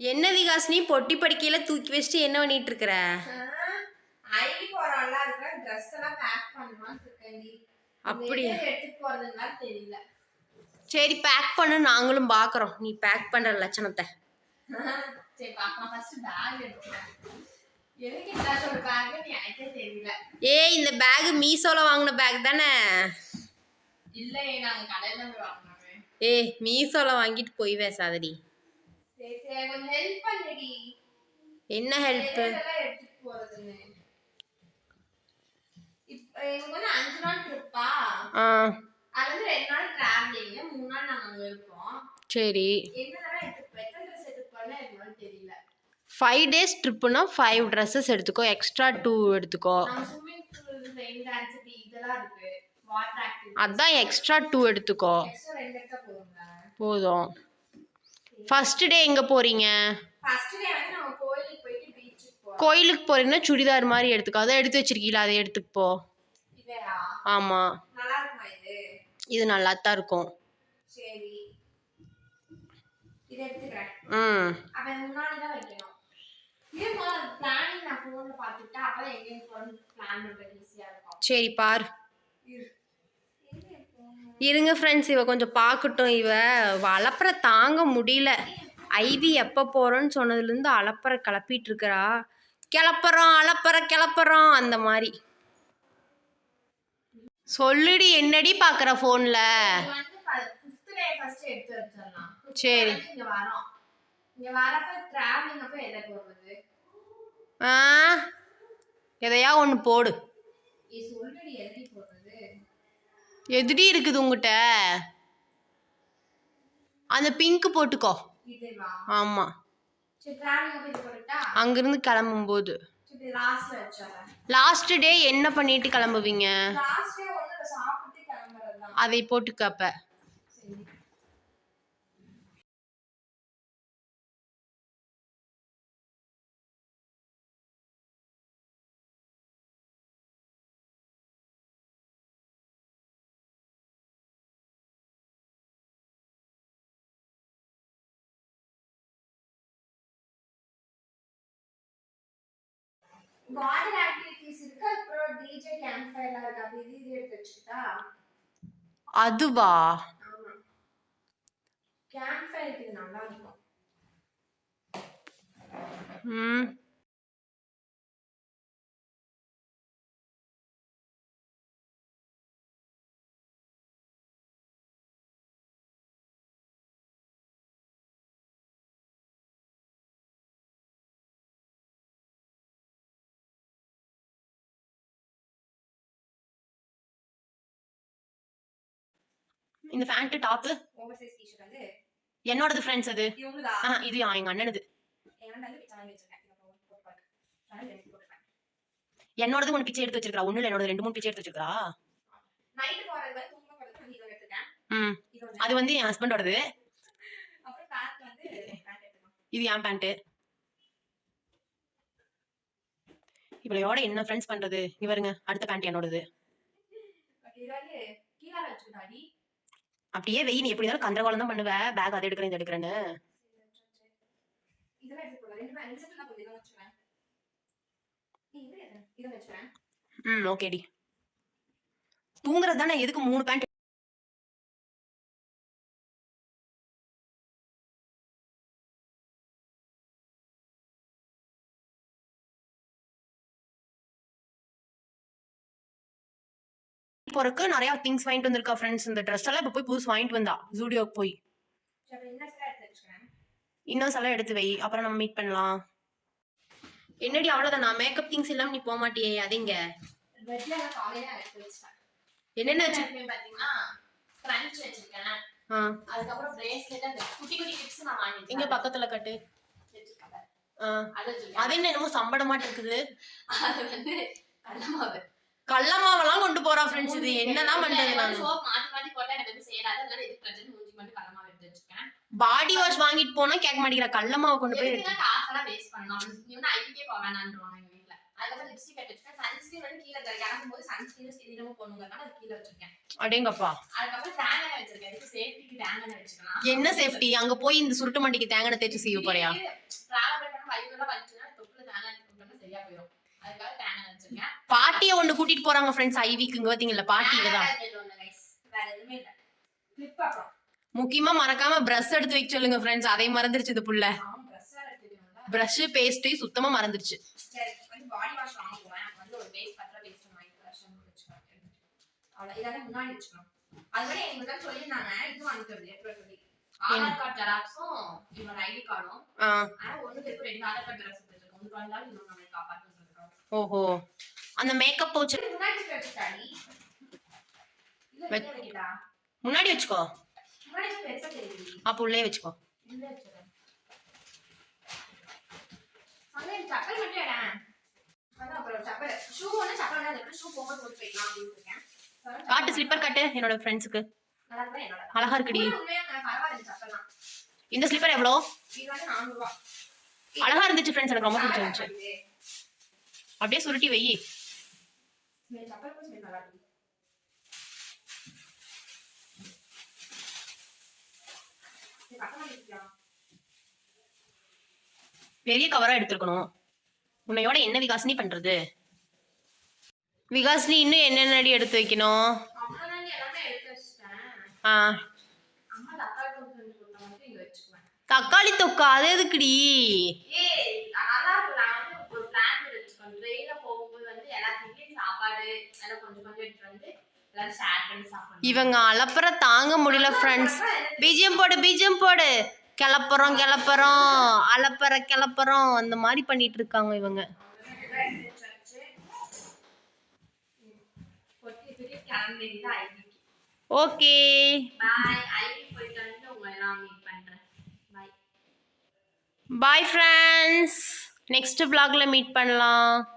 என்ன விகாசினி பொட்டி படிக்கையில தூக்கி வச்சுட்டு என்ன பண்ணிட்டு இருக்கிற? ஐடி போறோம்ல அதுக்கு ட்ரெஸ் எல்லாம் பேக் பண்ணுவான்னு இருக்கேன்டி அப்படியா? எங்க எடுத்துட்டு போறதுனால தெரியல. சரி பேக் பண்ணு நாங்களும் பாக்குறோம். நீ பேக் பண்ற லட்சணத்தை. எதுக்கு இந்த பேக் எனக்கே தெரியல. ஏய் இந்த பேக் மீஷோல வாங்கின பேக் தானே? ஏய் மீஷோல வாங்கிட்டு போய் பேசாதடி சரி சரி கொஞ்சம் ஹெல்ப் பண்ணுடி என்ன ஹெல்ப் ஆ. சரி. ஃபைவ் டேஸ் ட்ரிப்புனா ஃபைவ் ட்ரெஸ்ஸஸ் எடுத்துக்கோ எக்ஸ்ட்ரா டூ எடுத்துக்கோ. அதான் எக்ஸ்ட்ரா டூ எடுத்துக்கோ. போதும். ஃபர்ஸ்ட் டே எங்க போறீங்க? கோயிலுக்கு போறீங்கன்னா சுடிதார் மாதிரி எடுத்துக்கோ. அதை எடுத்து வச்சிருக்கீங்களா? அதை எடுத்துக்கு போ. இதா ஆமா. இது? நல்லா தான் இருக்கும். ம். சரி பார்? இருங்க ஃப்ரெண்ட்ஸ் இவ கொஞ்சம் பார்க்கட்டும். இவ அலப்பற தாங்க முடியல. ஐவி எப்போ போகிறோன்னு சொன்னதுலேருந்து அலப்பற கிளப்பிட்டு இருக்கிறா கிளப்புறோம் அலப்பற கிளப்புறோம் அந்த மாதிரி. சொல்லுடி என்னடி பார்க்குற ஃபோனில் சரி. ஆ? எதையா ஒன்று போடு இது சொல்லுடி எழுதி போடுறது எதுடி இருக்குது உங்ககிட்ட அந்த பிங்க் போட்டுக்கோ. ஆமாம் அங்கேருந்து லாஸ்ட்ல வச்சிடறேன் லாஸ்ட் டே என்ன பண்ணிட்டு கிளம்புவீங்க? அதை போட்டுக்கப்ப வாட்டர் ஆக்டிவிட்டிஸ் இருக்கு. அப்புறம் டிஜே கேம்ப் ஃபயர்லாம் இருக்கு. அப்ப இது இது எடுத்து வச்சுக்கிட்டா அதுவா? கேம்ப் ஃபயருக்கு இது நல்லா இருக்கும். ம். இந்த pant top over size T-shirt வந்து என்னோடது ஃப்ரெண்ட்ஸ் அது. இது எங்க அண்ணனுது. என்னோடது ஒன்று பிச்சை எடுத்து வச்சிருக்கா ஒன்றும் என்னோட ரெண்டு மூணு பிச்சை எடுத்து வச்சிருக்கா ஒண்ணு அது வந்து என் ஹஸ்பண்டோடது பேண்ட் பேண்ட் இது என் பேண்ட்டு இவளையோட என்ன ஃப்ரெண்ட்ஸ் பண்றது? இவருங்க அடுத்த பேண்ட் என்னோடது ஓகே இது வந்து கீழே வச்சுக்கிட்டாடி அப்படியே வெயி நீ எப்படி இருந்தாலும் கந்தரகோலம் தான் பண்ணுவ. பேக் அதை எடுக்கிறேன் இது எடுக்கிறேன்னு. ம் ஓகேடி தூங்குறது தானே எதுக்கு மூணு பேண்ட் போறக்கு நிறைய திங்ஸ் வாங்கிட்டு வந்திருக்கா ஃப்ரெண்ட்ஸ் இந்த ட்ரெஸ் எல்லாம். இப்போ போய் புதுசு வாங்கிட்டு வந்தா ஜூடியோக்கு போய். எடுத்து இன்னும் சில எடுத்து வை. அப்புறம் நம்ம மீட் பண்ணலாம். என்னடி அவ்வளோதான் நான் மேக்கப் திங்ஸ் இல்லாம நீ போக மாட்டியே அதிங்க என்னென்ன வச்சிருக்கேன் பாத்தீங்கன்னா கிரன்ச் வச்சிருக்கேன் அதுக்கப்புறம் பிரேஸ்லெட் அந்த குட்டி குட்டி கிப்ஸ் நான் இங்க பக்கத்துல கட்டு. ஆ. அது அது என்ன என்னமோ சம்படமாட்டு இருக்குது. அது வந்து கள்ளமாவெல்லாம் கொண்டு போறா ஃப்ரெண்ட்ஸ் இது. என்னதான் பண்றது நான்? சோப் மாத்தி மாத்தி போட்டா எனக்கு வந்து சேராது. அதனால இதுக்கு பிரச்சனை மூஞ்சி மட்டும் கடலமாவு எடுத்து வச்சிருக்கேன். பாடி வாஷ் வாங்கிட்டு போனா கேட்க மாட்டேங்கிற. கள்ளமாவை கொண்டு போய் எதுக்குன்னா காசெல்லாம் வேஸ்ட் பண்ணணும். நீ வந்து ஐடிக்கே போக வேணான்றாங்க எங்க வீட்ல. அதுக்கப்புறம் லிப்ஸ்டிக் எடுத்து வச்சிருக்கேன். சன்ஸ்கிரீன் வந்து கீழே. இறங்கும் போது சன்ஸ்கிரீன் தினமும் போடணுங்கிறதுனால அது கீழே வச்சிருக்கேன். அடேங்கப்பா. அதுக்கப்புறம் தேங்காய் வச்சிருக்கேன். இதுக்கு சேஃப்டிக்கு தேங்காய் வச்சுக்கலாம். என்ன சேஃப்டி அங்க போய் இந்த சுருட்டு மண்டிக்கு தேங்காய் தேய்ச்சி சீவ போறியா? டிராவல் பண்ண வயிறுலாம் வலிச்சுன்னா தொப்புல தேங்காய் சரியா போயிடும் அதுக்காக தேங்காய் வச்சிருக்கேன். பாட்டிய ஒண்ணு கூட்டிட்டு போறாங்க ஃப்ரெண்ட்ஸ் ஐவிக்கு இங்க பாத்தீங்கல்ல பாட்டி அப்புறம் முக்கியமா மறக்காம பிரஷ் எடுத்து வைக்க சொல்லுங்க ஃப்ரெண்ட்ஸ் அதை மறந்துருச்சு இது புள்ள. பிரஷ் பேஸ்ட் சுத்தமா மறந்துருச்சு. தான் ஓஹோ. அந்த மேக்கப் பவுச் முன்னாடி வச்சுக்கோ. அப்ப உள்ளே வச்சுக்கோ. காட்டு ஸ்லிப்பர் காட்டு என்னோட ஃப்ரெண்ட்ஸுக்கு அழகா இருக்குடி. இந்த ஸ்லிப்பர் எவ்வளோ? அழகா இருந்துச்சு ஃப்ரெண்ட்ஸ் எனக்கு ரொம்ப பிடிச்சிருந்துச்சு. அப்படியே சுருட்டி வை. சப்பல் கூட smell நல்லா இருக்கு பெரிய கவரா எடுத்துருக்கணும். உன்னையோட என்ன விகாசினி பண்றது? விகாசினி இன்னும் என்னென்னடி எடுத்து வைக்கணும்? ஆ. தக்காளி தொக்கா அது எதுக்குடி ஏய் நல்லா இருக்கும் நான் வந்து ஒரு பிளான் வச்சுக்கோங்க ட்ரெயின்ல போகும்போது வந்து எல்லாத்துக்கும் சாப்பாடு கொஞ்சம் கொஞ்சம் எடுத்துட்டு வந்து இவங்க அலப்பற தாங்க முடியல ஃப்ரெண்ட்ஸ் பீஜம் போடு பீஜம் போடு. கிளப்புறோம் கிளப்புறோம். அலப்பற கிளப்புறோம். அந்த மாதிரி பண்ணிட்டு இருக்காங்க இவங்க. ஓகே பாய் ஃப்ரெண்ட்ஸ் நெக்ஸ்ட் vlogல மீட் பண்ணலாம்.